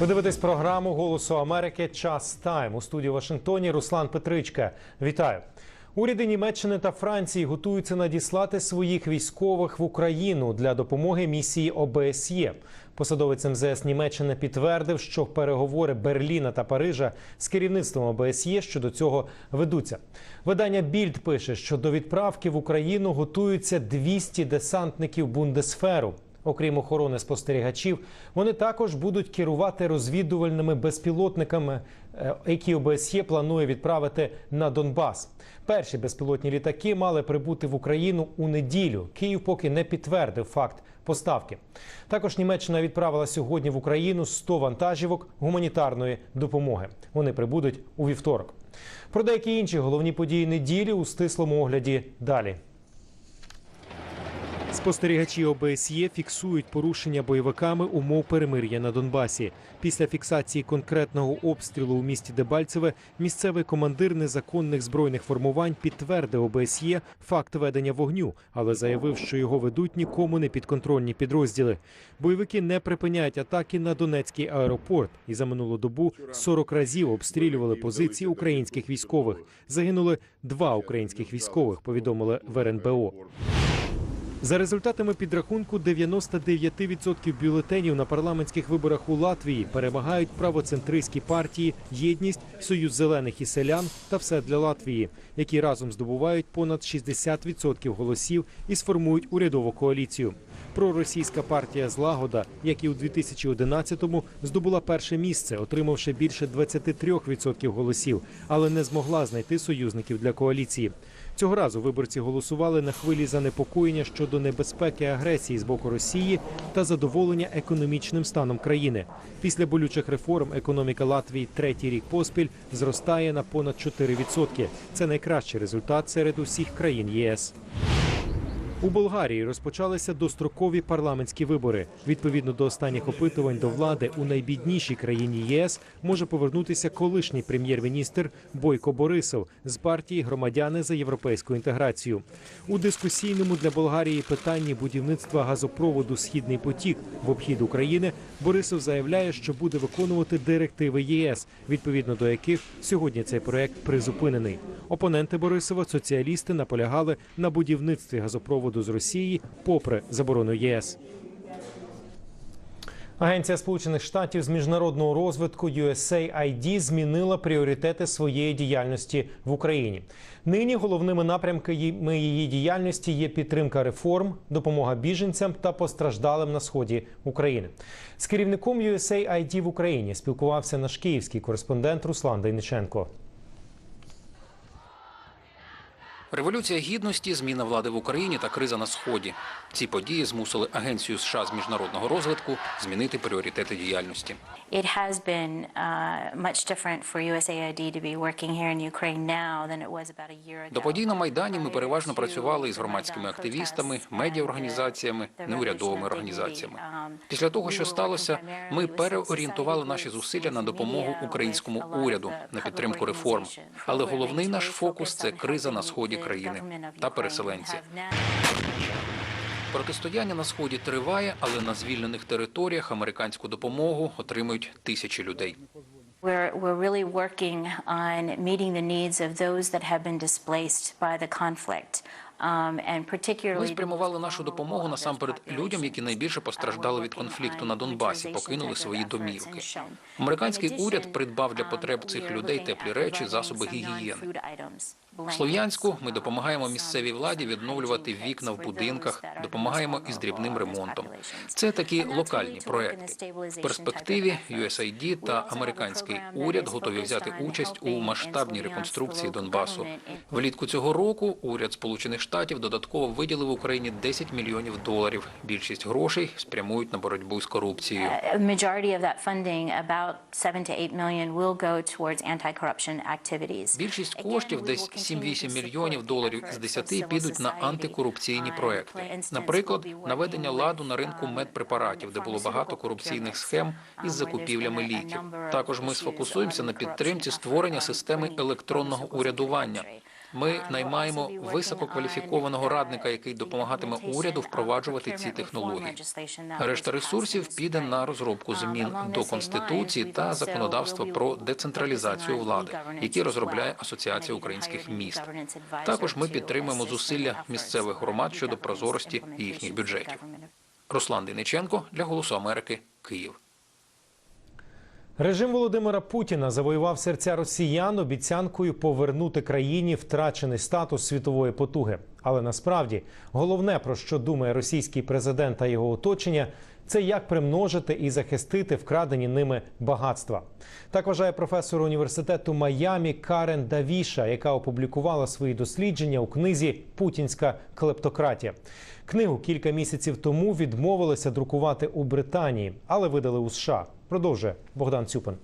Ви дивитесь програму Голосу Америки Час Тайм у студії Вашингтоні. Руслан Петричка. Вітаю. Уряди Німеччини та Франції готуються надіслати своїх військових в Україну для допомоги місії ОБСЄ. Посадовець МЗС Німеччини підтвердив, що переговори Берліна та Парижа з керівництвом ОБСЄ щодо цього ведуться. Видання Більд пише, що до відправки в Україну готуються 200 десантників Бундесферу. Окрім охорони спостерігачів, вони також будуть керувати розвідувальними безпілотниками, е, які ОБСЄ планує відправити на Донбас. Перші безпілотні літаки мали прибути в Україну у неділю. Київ поки не підтвердив факт поставки. Також Німеччина відправила сьогодні в Україну 100 вантажівок гуманітарної допомоги. Вони прибудуть у вівторок. Про деякі інші головні події неділі у стислому огляді далі. Спостерігачі ОБСЄ фіксують порушення бойовиками умов перемир'я на Донбасі. Після фіксації конкретного обстрілу у місті Дебальцеве місцевий командир незаконних збройних формувань підтвердив ОБСЄ факт ведення вогню, але заявив, що його ведуть нікому не підконтрольні підрозділи. Бойовики не припиняють атаки на Донецький аеропорт і за минулу добу 40 разів обстрілювали позиції українських військових. Загинули два українських військових. Повідомили в РНБО. За результатами підрахунку, 99% бюлетенів на парламентських виборах у Латвії перемагають правоцентристські партії Єдність, Союз зелених і селян та все для Латвії, які разом здобувають понад 60% голосів і сформують урядову коаліцію. Проросійська партія Злагода, як і у 2011-му, здобула перше місце, отримавши більше 23% голосів, але не змогла знайти союзників для коаліції. Цього разу виборці голосували на хвилі занепокоєння щодо небезпеки агресії з боку Росії та задоволення економічним станом країни. Після болючих реформ економіка Латвії третій рік поспіль зростає на понад 4%. Це найкращий результат серед усіх країн ЄС. У Болгарії розпочалися дострокові парламентські вибори. Відповідно до останніх опитувань до влади у найбіднішій країні ЄС може повернутися колишній прем'єр-міністр Бойко Борисов з партії Громадяни за європейську інтеграцію. У дискусійному для Болгарії питанні будівництва газопроводу Східний потік в обхід України Борисов заявляє, що буде виконувати директиви ЄС, відповідно до яких сьогодні цей проект призупинений. Опоненти Борисова, соціалісти, наполягали на будівництві газопроводу з Росії, попри заборону ЄС. Агенція Сполучених Штатів з міжнародного розвитку USAID змінила пріоритети своєї діяльності в Україні. Нині головними напрямками її діяльності є підтримка реформ, допомога біженцям та постраждалим на сході України. З керівником USAID в Україні спілкувався наш київський кореспондент Руслан Дейниченко. Революція гідності, зміна влади в Україні та криза на сході. Ці події змусили агенцію США з міжнародного розвитку змінити пріоритети діяльності. It has been uh, much different for USAID to be working here in Ukraine now than it was about a year ago. До подій на майдані ми переважно працювали із громадськими активістами, медіаорганізаціями, неурядовими організаціями. Um, Після того, що сталося, ми переорієнтували наші зусилля на допомогу українському уряду на підтримку реформ. Але головний наш фокус це криза на сході the країни та переселенці. Протистояння на сході триває, але на звільнених територіях американську допомогу отримують тисячі людей. We're, we're really working on meeting the needs of those that have been displaced by the conflict. Um, Ми спрямували нашу допомогу насамперед людям, які найбільше постраждали від Uh, конфлікту на Донбасі, покинули свої домівки. Американський уряд придбав для um, потреб цих людей теплі речі, засоби гігієни. В Слов'янську ми допомагаємо місцевій владі відновлювати вікна в будинках, допомагаємо із дрібним ремонтом. Це такі локальні проекти. В перспективі. USAID та американський уряд готові взяти участь у масштабній реконструкції Донбасу. Влітку цього року уряд Сполучених Штатів додатково виділив Україні 10 мільйонів доларів. Більшість грошей спрямують на боротьбу з корупцією. A majority of that funding, about 7 to 8 million, will go towards anti-corruption activities. Більшість коштів, десь 7-8 мільйонів доларів з of 10 підуть на антикорупційні проекти. Наприклад, наведення ладу на ринку медпрепаратів, де було багато корупційних схем із закупівлями ліків. Також ми сфокусуємося на підтримці створення системи електронного урядування. Ми наймаємо висококваліфікованого радника, який допомагатиме уряду впроваджувати ці технології. Решта ресурсів піде на розробку змін до конституції та законодавства про децентралізацію влади, які розробляє Асоціація українських міст. Також ми підтримуємо зусилля місцевих громад щодо прозорості їхніх бюджетів. Руслан Дениченко для Голосу Америки, Київ. Режим Володимира Путіна завоював серця росіян обіцянкою повернути країні втрачений статус світової потуги. Але насправді головне про що думає російський президент та його оточення, це як примножити і захистити вкрадені ними багатства. Так вважає професор університету Майамі Карен Давіша, яка опублікувала свої дослідження у книзі Путінська клептократія. Книгу кілька місяців тому відмовилися друкувати у Британії, але видали у США. Продовжує Богдан Цюпин.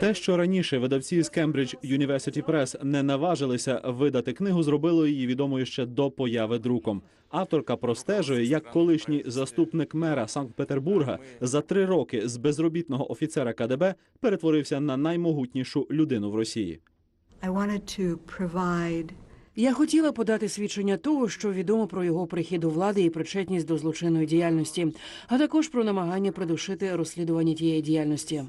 Те, що раніше видавці з Cambridge University Press не наважилися видати книгу, зробило її відомою ще до появи друком. Авторка простежує, як колишній заступник мера Санкт-Петербурга за три роки з безробітного офіцера КДБ перетворився на наймогутнішу людину в Росії. Я хотіла подати свідчення того, що відомо про його прихід до влади і причетність до злочинної діяльності, а також про намагання придушити розслідування тієї діяльності.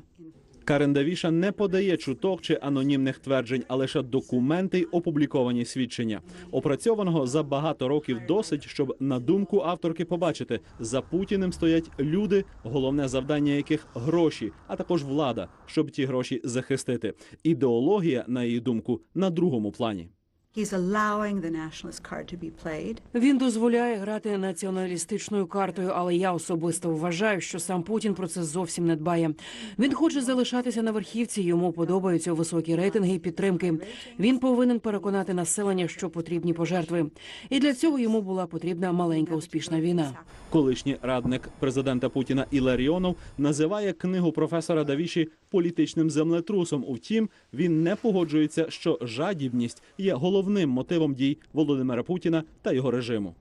Карен Давіша не подає чуток чи анонімних тверджень, а лише документи й опубліковані свідчення. Опрацьованого за багато років досить, щоб на думку авторки побачити, за Путіним стоять люди, головне завдання яких гроші, а також влада, щоб ті гроші захистити. Ідеологія, на її думку, на другому плані. He's allowing the nationalist card to be played. Він дозволяє грати націоналістичною картою, але я особисто вважаю, що сам Путін про це зовсім не дбає. Він хоче залишатися на верхівці. Йому подобаються високі рейтинги і підтримки. Він повинен переконати населення, що потрібні пожертви, і для цього йому була потрібна маленька успішна війна. Колишній радник президента Путіна Іларіонов називає книгу професора Давіші політичним землетрусом. Утім, він не погоджується, що жадібність є головним мотивом дій Володимира Путіна та його режиму.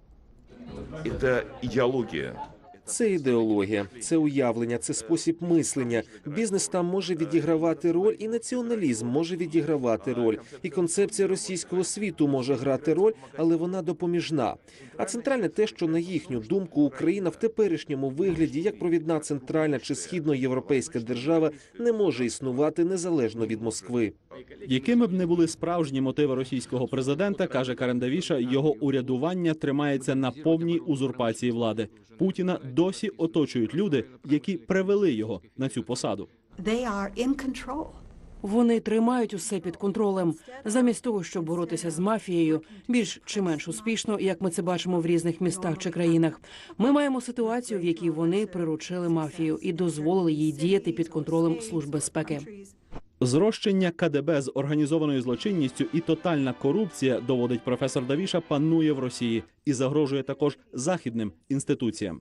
Це идеология. Це ідеологія, це уявлення, це спосіб мислення. Бізнес там може відігравати роль, і націоналізм може відігравати роль, і концепція російського світу може грати роль, але вона допоміжна. А центральне те, що на їхню думку Україна в теперішньому вигляді, як провідна центральна чи східноєвропейська держава, не може існувати незалежно від Москви. Якими б не були справжні мотиви російського президента, каже Карен Давіша, його урядування тримається на повній узурпації влади. Путіна досі оточують люди, які привели його на цю посаду. Вони тримають усе під контролем, замість того, щоб боротися з мафією, більш чи менш успішно, як ми це бачимо в різних містах чи країнах. Ми маємо ситуацію, в якій вони приручили мафію і дозволили їй діяти під контролем служб безпеки. Зрощення КДБ з організованою злочинністю і тотальна корупція, доводить професор Давіша, панує в Росії і загрожує також західним інституціям.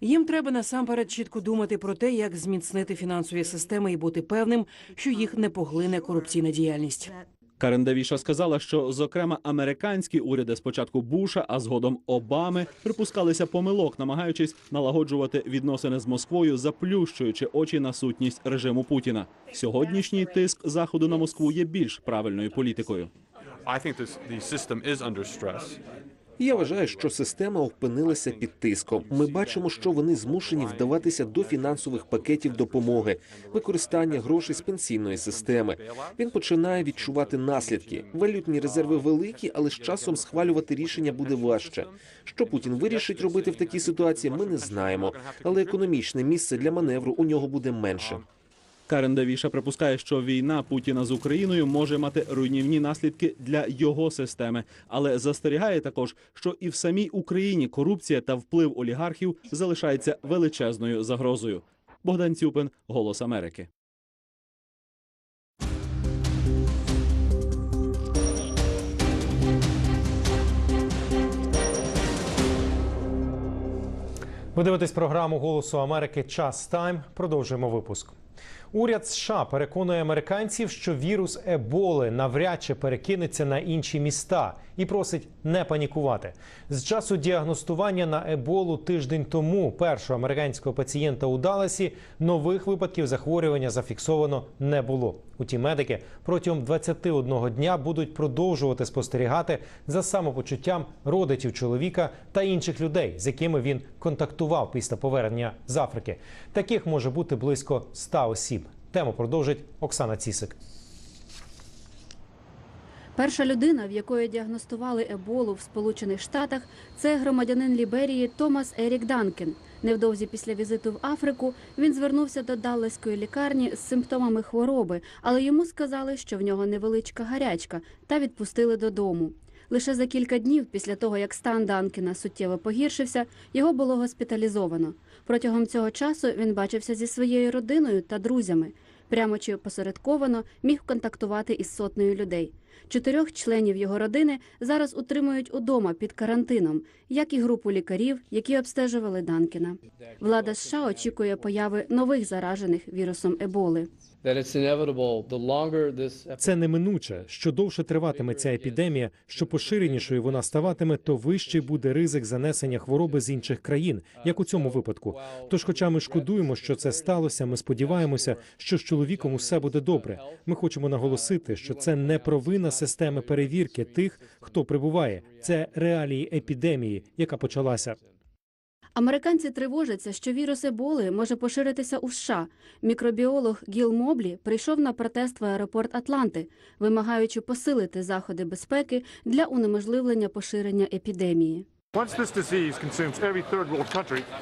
Їм треба насамперед чітко думати про те, як зміцнити фінансові системи і бути певним, що їх не поглине корупційна діяльність. Карен Давіша сказала, що зокрема американські уряди спочатку Буша, а згодом Обами припускалися помилок, намагаючись налагоджувати відносини з Москвою, заплющуючи очі на сутність режиму Путіна. Сьогоднішній тиск заходу на Москву є більш правильною політикою. Я вважаю, що система опинилася під тиском. Ми бачимо, що вони змушені вдаватися до фінансових пакетів допомоги, використання грошей з пенсійної системи. Він починає відчувати наслідки. Валютні резерви великі, але з часом схвалювати рішення буде важче. Що Путін вирішить робити в такій ситуації, ми не знаємо. Але економічне місце для маневру у нього буде менше. Карен Давіша припускає, що війна Путіна з Україною може мати руйнівні наслідки для його системи, але застерігає також, що і в самій Україні корупція та вплив олігархів залишається величезною загрозою. Богдан Цюпин, Голос Америки. Ви дивитесь програму Голосу Америки Час Тайм. Продовжуємо випуск. Уряд США переконує американців, що вірус Еболи навряд чи перекинеться на інші міста і просить не панікувати. З часу діагностування на Еболу тиждень тому першого американського пацієнта у Далласі нових випадків захворювання зафіксовано не було. Утім, медики протягом 21 дня будуть продовжувати спостерігати за самопочуттям родичів чоловіка та інших людей, з якими він контактував після повернення з Африки. Таких може бути близько 100 осіб. Тему продовжить Оксана Цісик. Перша людина, в якої діагностували еболу в Сполучених Штатах, це громадянин Ліберії Томас Ерік Данкен. Невдовзі після візиту в Африку він звернувся до Далласької лікарні з симптомами хвороби, але йому сказали, що в нього невеличка гарячка, та відпустили додому. Лише за кілька днів після того, як стан Данкена суттєво погіршився, його було госпіталізовано. Протягом цього часу він бачився зі своєю родиною та друзями. Прямо чи опосередковано міг контактувати із сотнею людей. Чотирьох членів його родини зараз утримують удома під карантином, як і групу лікарів, які обстежували Данкена. Влада США очікує появи нових заражених вірусом Еболи. Це неминуче. Що довше триватиме ця епідемія, що поширенішою вона ставатиме, то вищий буде ризик занесення хвороби з інших країн, як у цьому випадку. Тож, хоча ми шкодуємо, що це сталося, ми сподіваємося, що з чоловіком усе буде добре. Ми хочемо наголосити, що це не провина системи перевірки тих, хто прибуває. Це реалії епідемії, яка почалася. Американці тривожаться, що вірус Еболи може поширитися у США. Мікробіолог Гіл Моблі прийшов на протест в аеропорт Атланти, вимагаючи посилити заходи безпеки для унеможливлення поширення епідемії.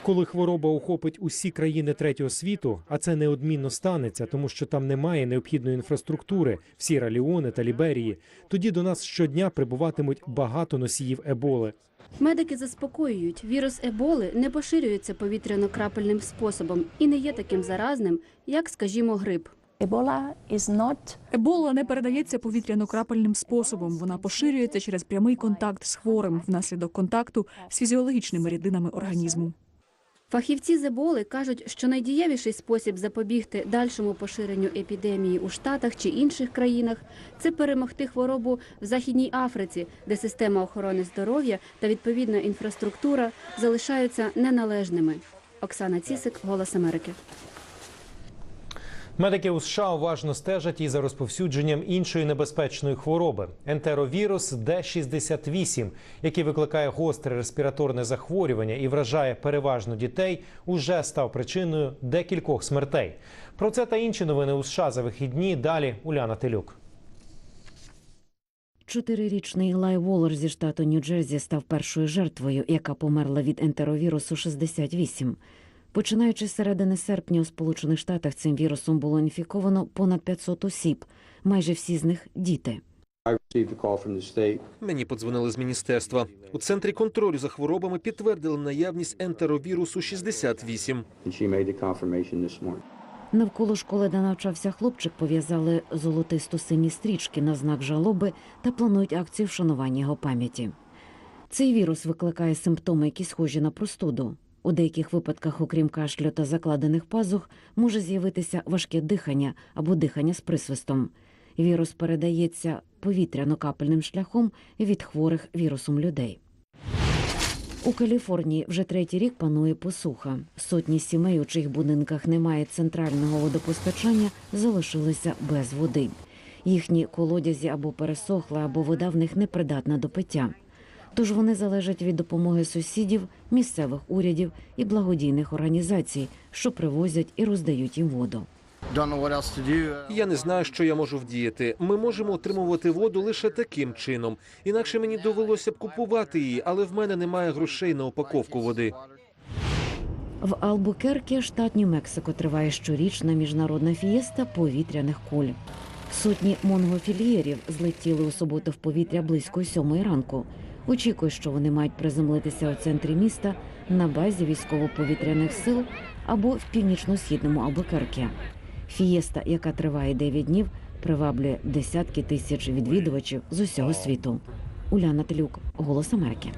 Коли хвороба охопить усі країни третього світу, а це неодмінно станеться, тому що там немає необхідної інфраструктури, в Сіра Ліоне та Ліберії, тоді до нас щодня прибуватимуть багато носіїв еболи. Медики заспокоюють, вірус Еболи не поширюється повітряно-крапельним способом і не є таким заразним, як, скажімо, грип. Ебола не передається повітряно-крапельним способом. Вона поширюється через прямий контакт з хворим внаслідок контакту з фізіологічними рідинами організму. Фахівці зеболи кажуть, що найдієвіший спосіб запобігти дальшому поширенню епідемії у Штатах чи інших країнах це перемогти хворобу в Західній Африці, де система охорони здоров'я та відповідна інфраструктура залишаються неналежними. Оксана Цісик, Голос Америки. Медики у США уважно стежать і за розповсюдженням іншої небезпечної хвороби ентеровірус Д68, який викликає гостре респіраторне захворювання і вражає переважно дітей, уже став причиною декількох смертей. Про це та інші новини у США за вихідні. Далі Уляна Телюк. Чотирирічний Лай Волер зі штату Нью-Джерсі став першою жертвою, яка померла від ентеровірусу 68. Починаючи з середини серпня у Сполучених Штатах цим вірусом було інфіковано понад 500 осіб, майже всі з них діти. Мені подзвонили з міністерства. У центрі контролю за хворобами підтвердили наявність ентеровірусу 68. Навколо школи, де навчався хлопчик, пов'язали золотисто-сині стрічки на знак жалоби та планують акцію вшанування його пам'яті. Цей вірус викликає симптоми, які схожі на простуду. У деяких випадках, окрім кашлю та закладених пазух, може з'явитися важке дихання або дихання з присвистом. Вірус передається повітряно-капельним шляхом від хворих вірусом людей. У Каліфорнії вже третій рік панує посуха. Сотні сімей, у чиїх будинках немає центрального водопостачання, залишилися без води. Їхні колодязі або пересохли, або вода в них непридатна до пиття. Тож вони залежать від допомоги сусідів, місцевих урядів і благодійних організацій, що привозять і роздають їм воду. Я не знаю, що я можу вдіяти. Ми можемо отримувати воду лише таким чином. Інакше мені довелося б купувати її, але в мене немає грошей на упаковку води. В Албукерке, штат Нью-Мексико, триває щорічна міжнародна фієста повітряних куль. Сотні монгофільєрів злетіли у суботу в повітря близько сьомої ранку. Очікує, що вони мають приземлитися у центрі міста на базі військово-повітряних сил або в північно-східному Албукерке. Фієста, яка триває 9 днів, приваблює десятки тисяч відвідувачів з усього світу. Уляна Телюк, Голос Америки.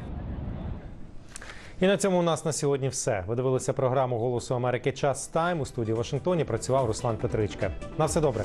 І на цьому у нас на сьогодні все. Ви дивилися програму Голосу Америки Час Тайм у студії в Вашингтоні. Працював Руслан Петричка. На все добре.